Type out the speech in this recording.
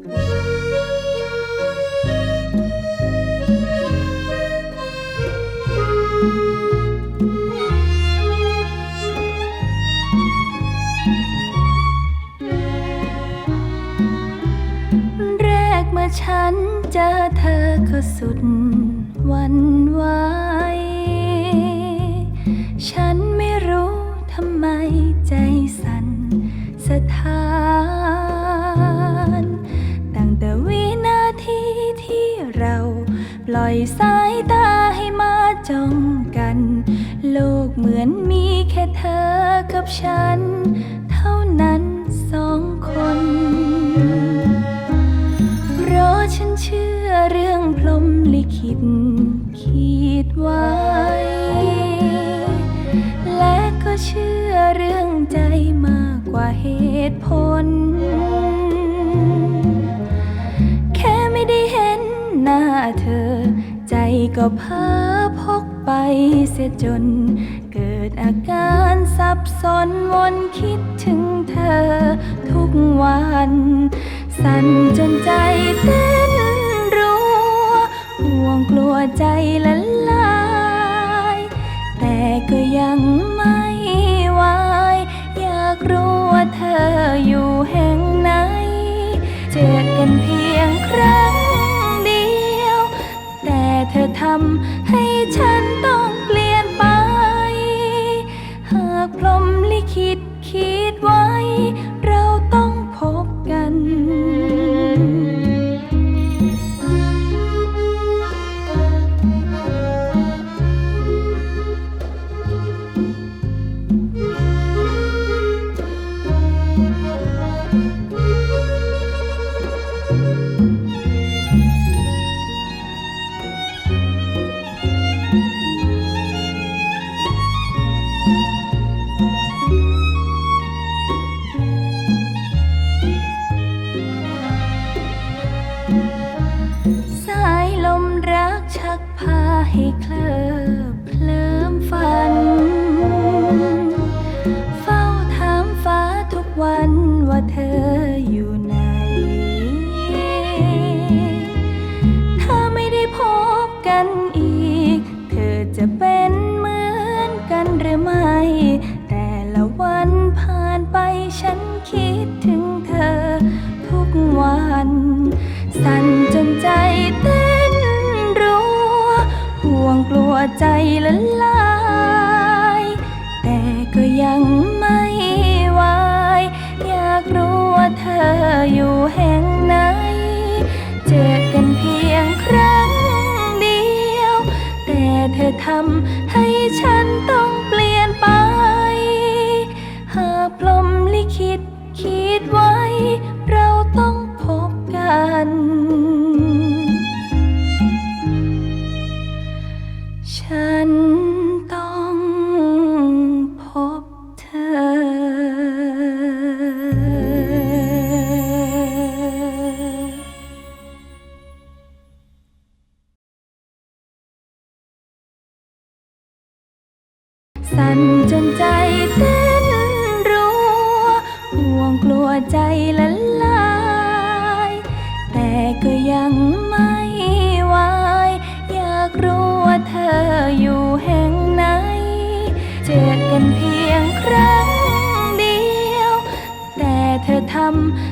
แรกเมื่อฉันเจอเธอก็สุดวันไหวฉันไม่รู้ทำไมใจสั่นสะท้าน อยสายตาให้มาจ้องกัน โลกเหมือนมีแค่เธอกับฉัน เท่านั้นสองคน เพราะฉันเชื่อเรื่องพรมลิขิตขีดไว้ และก็เชื่อเรื่องใจมากกว่าเหตุผล หน้าเธอ ใจก็เพ้อพกไปเสียจน เกิดอาการสับสนวนคิดถึงเธอ ทุกวัน สั่นจนใจเต้นรัวห่วงกลัวใจละลาย แต่ก็ยังไม่ไหวอยากรู้ว่าเธออยู่แห่งไหน เจอกันเพีย เธอทำให้ฉันต้องเปลี่ยนไป หากพรมลิขิตคิดไว้เรา ให้เคลิบเคลิ้มฝัน เฝ้าถามฟ้าทุกวันว่าเธออยู่ไหน ถ้าไม่ได้พบกันอีก เธอจะเป็น ใจละลาย แต่ก็ยังไม่ไหวอยากรู้ว่าเธออยู่ สั่นจนใจเต้นรัวห่วงกลัวใจละลาย แต่ก็ยังไม่ไหวอยากรู้ว่าเธออยู่แห่งไหน เจอกันเพียงครั้งเดียว แต่เธอทำ